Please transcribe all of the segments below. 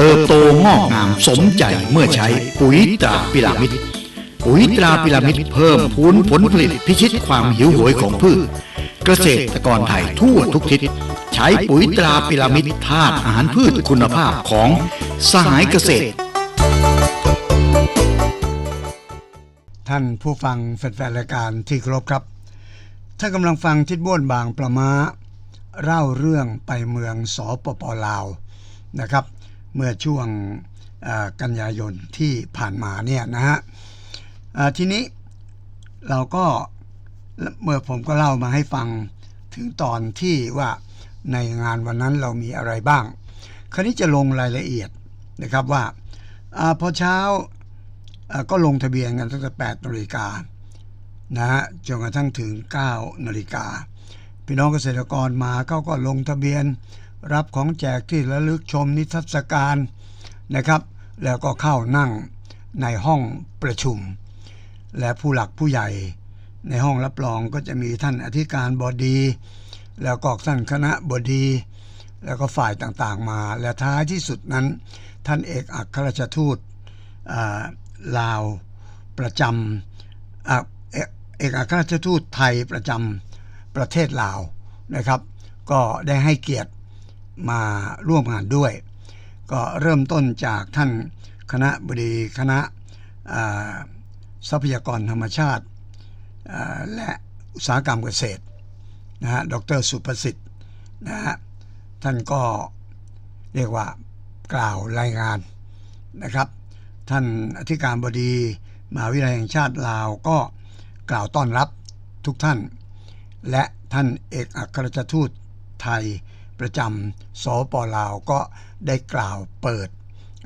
เติบโตงอกงามสมใจเมื่อใช้ปุ๋ยตราพิรามิดปุ๋ยตราพิรามิดเพิ่มพูนผลผลิตพิชิตความหิวโหยของพืช เกษตรกรไทยทั่วทุกทิศ ใช้ปุ๋ยตราพิรามิดธาตุอาหารพืชคุณภาพของสหายเกษตร ท่านผู้ฟังแฟนๆรายการที่เคารพครับท่านกำลังฟังทิดบ้วนบางประมาเล่าเรื่องไปเมืองสปปลาวนะครับ เมื่อช่วงกันยายนที่ผ่านมาเนี่ยนะฮะทีนี้เราก็เมื่อผมก็เล่ามาให้ฟังถึงตอนที่ว่าในงานวันนั้นเรามีอะไรบ้าง คราวนี้จะลงรายละเอียดนะครับว่าอพอเช้าก็ลงทะเบียนกันตั้งแต่8นาฬิกานะฮะจนกระทั่งถึง 9นาฬิกาพี่น้องเกษตรกรมาเขาก็ลงทะเบียน รับของแจกที่ระลึกชมนิทรรศการนะครับ แล้วก็เข้านั่งในห้องประชุม และผู้หลักผู้ใหญ่ ในห้องรับรองก็จะมีท่านอธิการบดี แล้วก็ท่านคณะบดี แล้วก็ฝ่ายต่างๆมา และท้ายที่สุดนั้น ท่านเอกอัครราชทูตลาวประจำเอเอกอัครราชทูตไทยประจำประเทศลาวนะครับ ก็ได้ให้เกียรติ มาร่วมงานด้วย ก็เริ่มต้นจากท่านคณะบดีคณะทรัพยากรธรรมชาติ และอุตสาหกรรมเกษตรนะฮะดรสุประสิทธิ์นะฮะท่านก็เรียกว่ากล่าวรายงานนะครับ ท่านอธิการบดีมหาวิทยาลัยแห่งชาติลาวก็กล่าวต้อนรับทุกท่าน และท่านเอกอัครราชทูตไทย ประจำสปลาวก็ได้กล่าวเปิด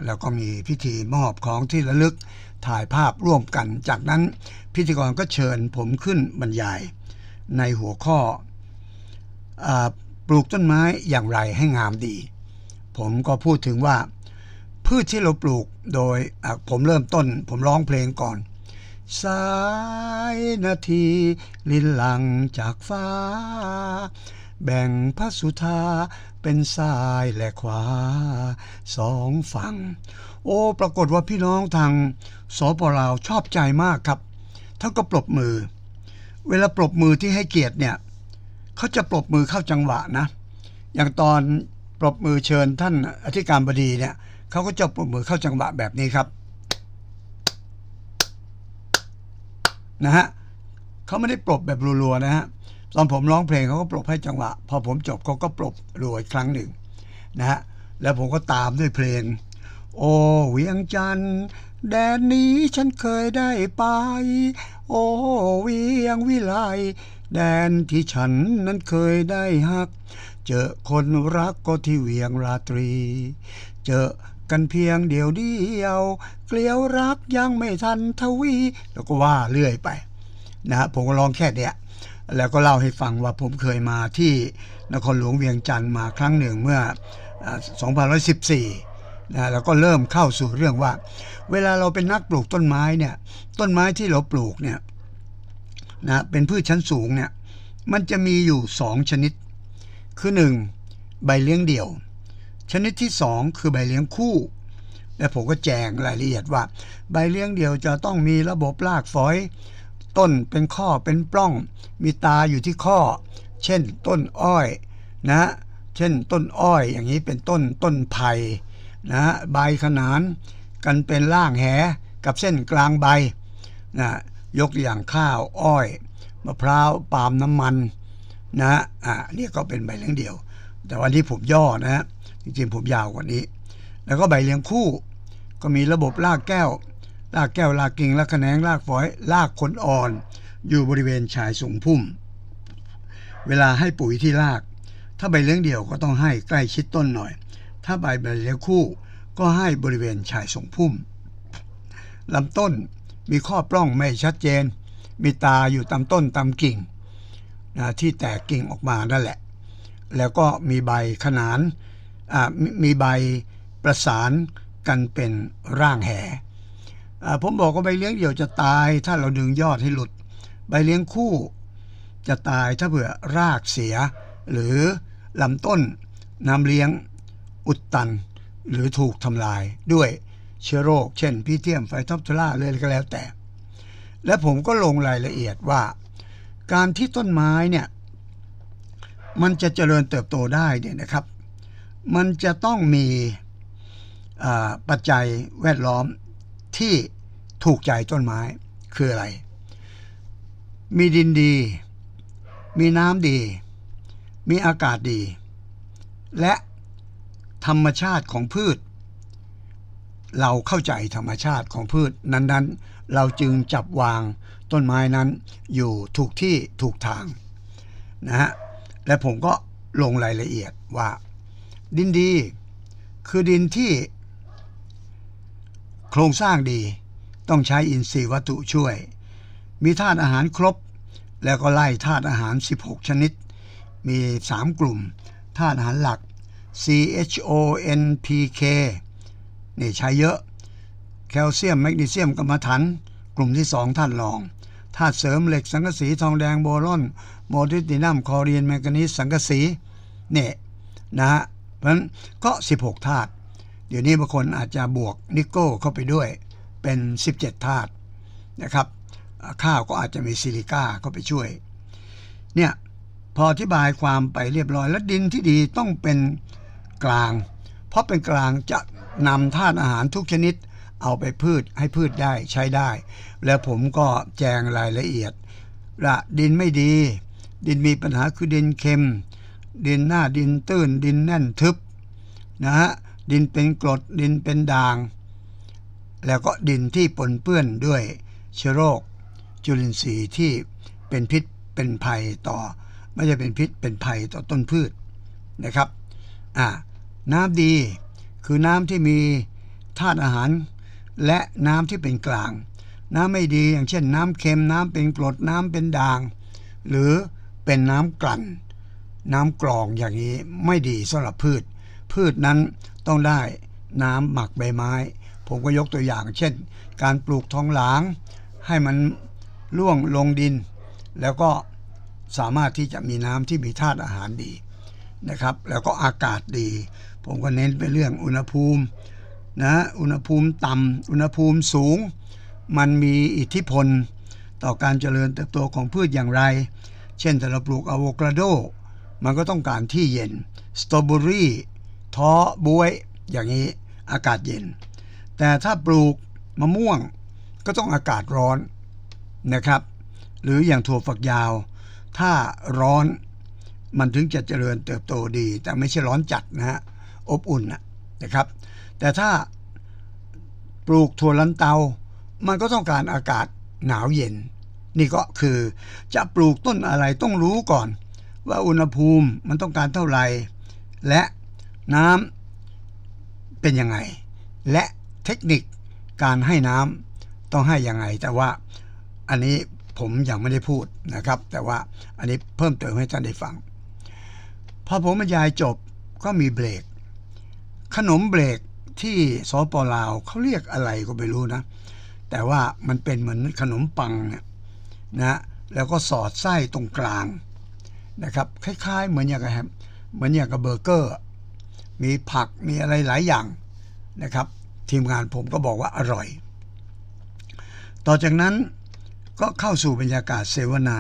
แล้วก็มีพิธีมอบของที่ระลึกถ่ายภาพร่วมกัน จากนั้นพิธีกรก็เชิญผมขึ้นบรรยาย ในหัวข้ออปลูกต้นไม้อย่างไรให้งามดี ผมก็พูดถึงว่า พืชที่เราปลูกโดยผมเริ่มต้น ผมร้องเพลงก่อนสายนาที ลินหลังจากฟ้า แบ่งพระสุธาเป็นซ้ายและขวาสองฝั่ง โอ้ ปรากฏว่าพี่น้องทางสปลาวชอบใจมากครับท่านก็ปรบมือ เวลาปรบมือที่ให้เกียรติเนี่ยเขาจะปรบมือเข้าจังหวะนะ อย่างตอนปรบมือเชิญท่านอธิการบดีเนี่ยเขาก็จะปรบมือเข้าจังหวะแบบนี้ครับนะฮะเขาไม่ได้ปรบแบบรัวๆนะฮะ ตอนผมร้องเพลงเขาก็ปรบให้จังหวะ พอผมจบเขาก็ปรบรัวอีกครั้งหนึ่งนะฮะแล้วผมก็ตามด้วยเพลง โอ้เวียงจันทร์แดนนี้ฉันเคยได้ไป โอ้เวียงวิไลแดนที่ฉันนั้นเคยได้ฮัก เจอคนรักก็ที่เวียงราตรี เจอกันเพียงเดียวเดียว เกลียวรักยังไม่ทันทวี แล้วก็ว่าเรื่อยไปนะฮะผมก็ร้องแค่เนี้ย แล้วก็เล่าให้ฟังว่าผมเคยมาที่นครหลวงเวียงจันทร์มาครั้งหนึ่งเมื่อ2514นะแล้วก็เริ่มเข้าสู่เรื่องว่า เวลาเราเป็นนักปลูกต้นไม้เนี่ยต้นไม้ที่เราปลูกเนี่ยนะเป็นพืชชั้นสูงเนี่ยมันจะมีอยู่สองชนิด คือหนึ่งใบเลี้ยงเดี่ยว ชนิดที่สองคือใบเลี้ยงคู่ และผมก็แจงรายละเอียดว่า ใบเลี้ยงเดี่ยวจะต้องมีระบบรากฝอย ต้นเป็นข้อเป็นปล้อง มีตาอยู่ที่ข้อ เช่นต้นอ้อยนะ เช่นต้นอ้อยอย่างนี้เป็นต้นต้นไผ่นะใบขนานกันเป็นล่างแหกับเส้นกลางใบนะยกอย่างข้าวอ้อยมะพร้าวปาล์มน้ำมันนะอ่านี่ก็เป็นใบเลี้ยงเดี่ยว แต่วันนี้ผมย่อนะฮะจริงๆผมยาวกว่านี้ แล้วก็ใบเลี้ยงคู่ ก็มีระบบรากแก้ว รากแก้วรากกิ่งรากแขนงรากฝอยรากขนอ่อน อยู่บริเวณชายสูงพุ่ม เวลาให้ปุ๋ยที่ราก ถ้าใบเลี้ยงเดี่ยวก็ต้องให้ใกล้ชิดต้นหน่อย ถ้าใบใบเลี้ยงคู่ก็ให้บริเวณชายสูงพุ่มลำต้นมีข้อปล้องไม่ชัดเจน มีตาอยู่ตามต้นตามกิ่งนะที่แตกกิ่งออกมานั่นแหละ แล้วก็มีใบขนานมมีใบประสานกันเป็นร่างแห่ ผมบอกว่าใบเลี้ยงเดี่ยวจะตาย ถ้าเราดึงยอดให้หลุด ใบเลี้ยงคู่จะตายถ้าเผื่อรากเสีย หรือลำต้นน้ำเลี้ยงอุดตัน หรือถูกทำลายด้วยเชื้อโรค เช่นพีเทียมไฟท็อปทูล่าเลยก็แล้วแต่ และผมก็ลงรายละเอียดว่า การที่ต้นไม้เนี่ยมันจะเจริญเติบโตได้เนี่ยนะครับ มันจะต้องมีปัจจัยแวดล้อม ที่ถูกใจต้นไม้คืออะไร มีดินดี มีน้ำดี มีอากาศดี และธรรมชาติของพืช เราเข้าใจธรรมชาติของพืชนั้นๆ เราจึงจับวางต้นไม้นั้นอยู่ถูกที่ถูกทางนะฮะ และผมก็ลงรายละเอียดว่า ดินดี คือดินที่ โครงสร้างดี ต้องใช้อินทรีย์วัตถุช่วย มีธาตุอาหารครบ แล้วก็ไล่ธาตุอาหาร 16 ชนิด มี 3 กลุ่มธาตุอาหารหลัก C H O N P K นี่ใช้เยอะ แคลเซียมแมกนีเซียมกรรมฐานกลุ่มที่2ท่านรองธาตุเสริมเหล็กสังกะสีทองแดงโบรอนโมลิบดินัมคลอรีนแมงกานีสสังกะสีเนี่ยนะฮะเพราะฉะนั้นก็ 16 ธาตุ เดี๋ยวนี้บางคนอาจจะบวกนิกโก้เข้าไปด้วยเป็น 17 ธาตุนะครับ ข้าวก็อาจจะมีซิลิก้าเข้าไปช่วย เนี่ยพออธิบายความไปเรียบร้อย แล้วดินที่ดีต้องเป็นกลาง เพราะเป็นกลางจะนำธาตุอาหารทุกชนิดเอาไปพืชให้พืชได้ใช้ได้ แล้วผมก็แจงรายละเอียดว่าดินไม่ดี ดินมีปัญหาคือดินเค็ม ดินหน้าดินตื้นดินแน่นทึบนะฮะ ดินเป็นกรดดินเป็นด่าง แล้วก็ดินที่ปนเปื้อนด้วยเชื้อโรค จุลินทรีย์ที่เป็นพิษเป็นภัยต่อ ไม่ใช่เป็นพิษเป็นภัยต่อต้นพืชนะครับอ่าน้ำดีคือน้ำที่มีธาตุอาหาร และน้ำที่เป็นกลาง น้ำไม่ดีอย่างเช่นน้ำเค็มน้ำเป็นกรดน้ำเป็นด่าง หรือเป็นน้ำกลั่น น้ำกรองอย่างนี้ไม่ดีสำหรับพืช พืชนั้น ต้องได้น้ำหมักใบไม้ ผมก็ยกตัวอย่าง เช่น การปลูกทองหลาง ให้มันล่วงลงดิน แล้วก็สามารถที่จะมีน้ำที่มีธาตุอาหารดีนะครับ แล้วก็อากาศดี ผมก็เน้นไปเรื่องอุณหภูมินะอุณหภูมิต่ำอุณหภูมิสูง มันมีอิทธิพลต่อการเจริญเติบโตของพืชอย่างไร เช่นถ้าเราปลูกอะโวคาโด มันก็ต้องการที่เย็น สตรอเบอรี่ ท้อบวยอย่างนี้อากาศเย็น แต่ถ้าปลูกมะม่วงก็ต้องอากาศร้อนนะครับ หรืออย่างถั่วฝักยาว ถ้าร้อนมันถึงจะเจริญเติบโตดี แต่ไม่ใช่ร้อนจัดนะฮะอบอุ่นนะครับ แต่ถ้าปลูกถั่วลันเตา มันก็ต้องการอากาศหนาวเย็น นี่ก็คือจะปลูกต้นอะไรต้องรู้ก่อน ว่าอุณหภูมิมันต้องการเท่าไหร่และ น้ำเป็นยังไง และเทคนิคการให้น้ำต้องให้ยังไง แต่ว่าอันนี้ผมยังไม่ได้พูดนะครับ แต่ว่าอันนี้เพิ่มเติมให้ท่านได้ฟัง พอผมบรรยายจบก็มีเบรก ขนมเบรกที่สปลาวเขาเรียกอะไรก็ไม่รู้นะ แต่ว่ามันเป็นเหมือนขนมปังเนี่ยนะแล้วก็สอดไส้ตรงกลางนะครับ คล้ายๆ เหมือนอย่างกับแฮมเหมือนอย่างกับเบอร์เกอร์ มีผักมีอะไรหลายอย่างนะครับ ทีมงานผมก็บอกว่าอร่อย ต่อจากนั้นก็เข้าสู่บรรยากาศเสวนา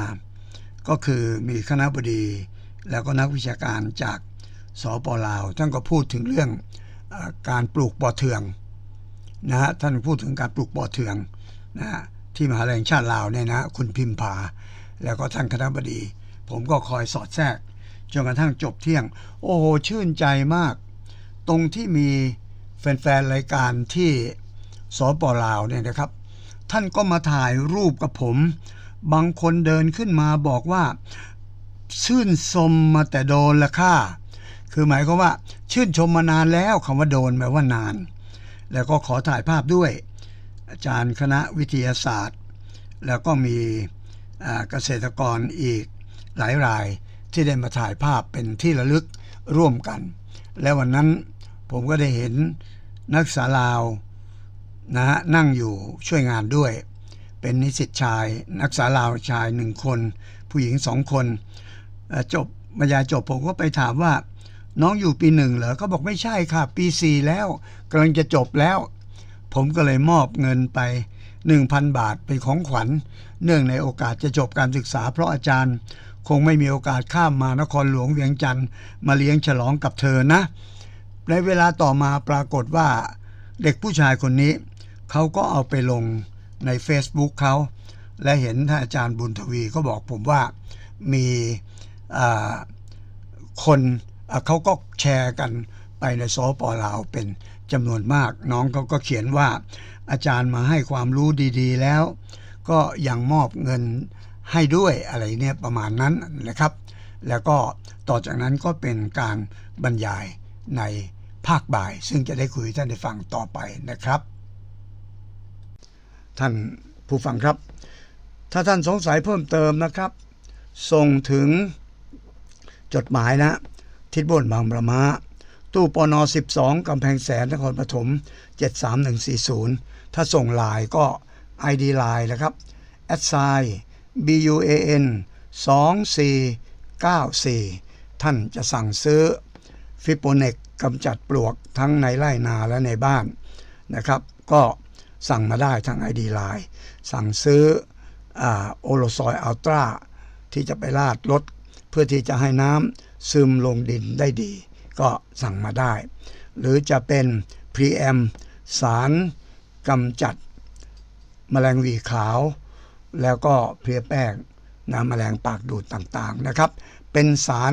ก็คือมีคณะบดี แล้วก็นักวิชาการจากสปลาวท่านก็พูดถึงเรื่องอการปลูกปอเทืองนะฮะท่านพูดถึงการปลูกปอเทืองนะฮะที่มหาลัยแห่งชาติลาวเนี่ยนะคุณพิมพา แล้วก็ท่านคณะบดี ผมก็คอยสอดแทรกจนกระทั่งจบเที่ยง โอ้โหชื่นใจมาก ตรงที่มีแฟนๆรายการที่สปลาวเนี่ยนะครับ ท่านก็มาถ่ายรูปกับผม บางคนเดินขึ้นมาบอกว่า ชื่นชมมาแต่โดนละค่ะคือหมายความว่า ชื่นชมมานานแล้วคำว่าโดนแปลว่านาน แล้วก็ขอถ่ายภาพด้วย อาจารย์คณะวิทยาศาสตร์ แล้วก็มีเกษตรกรอีกหลายรายที่ได้มาถ่ายภาพเป็นที่ระลึกร่วมกัน และวันนั้น ผมก็ได้เห็นนักศึกษาลาวนะฮะนั่งอยู่ช่วยงานด้วย เป็นนิสิตชาย นักศึกษาลาวชายหนึ่งคน ผู้หญิงสองคนจบบรรยายจบผมก็ไปถามว่า น้องอยู่ปีหนึ่งเหรอเขาบอกไม่ใช่ค่ะ ปีสี่แล้วกำลังจะจบแล้ว ผมก็เลยมอบเงินไป 1,000 บาทเป็นของขวัญ เนื่องในโอกาสจะจบการศึกษา เพราะอาจารย์ คงไม่มีโอกาสข้ามมานครหลวงเวียงจันทร์มาเลี้ยงฉลองกับเธอนะ ในเวลาต่อมาปรากฏว่าเด็กผู้ชายคนนี้เขาก็เอาไปลงใน Facebook เขา และเห็นท่านอาจารย์บุญทวีก็บอกผมว่ามีคนเขาก็แชร์กันไปในสปลาวเป็นจำนวนมาก น้องเขาก็เขียนว่า อาจารย์มาให้ความรู้ดีๆแล้ว ก็ยังมอบเงินให้ด้วยอะไรเนี่ยประมาณนั้นนะครับ แล้วก็ต่อจากนั้นก็เป็นการบรรยาย ในภาคบ่าย ซึ่งจะได้คุยท่านได้ฟังต่อไปนะครับ ท่านผู้ฟังครับ ถ้าท่านสงสัยเพิ่มเติมนะครับ ส่งถึงจดหมายนะ ทิศบนบางประมาตู้ปน 12 กำแพงแสนนครปฐม73140 ถ้าส่งลน์ก็ ID ไลน์นะครับแอดไซ BUAN 2494 ท่านจะสั่งซื้อ ฟิโปเนกกำจัดปลวกทั้งในไร่นาและในบ้านนะครับ ก็สั่งมาได้ทาง ID ไลน์สั่งซื้อโอโลซอยอัลตราที่จะไปลาดรถเพื่อที่จะให้น้ำซึมลงดินได้ดี ก็สั่งมาได้ หรือจะเป็นพรีแอมสารกำจัดแมลงวีขาว แล้วก็เพลียแป้งน้ำแมลงปากดูดต่างๆนะครับ เป็นสาร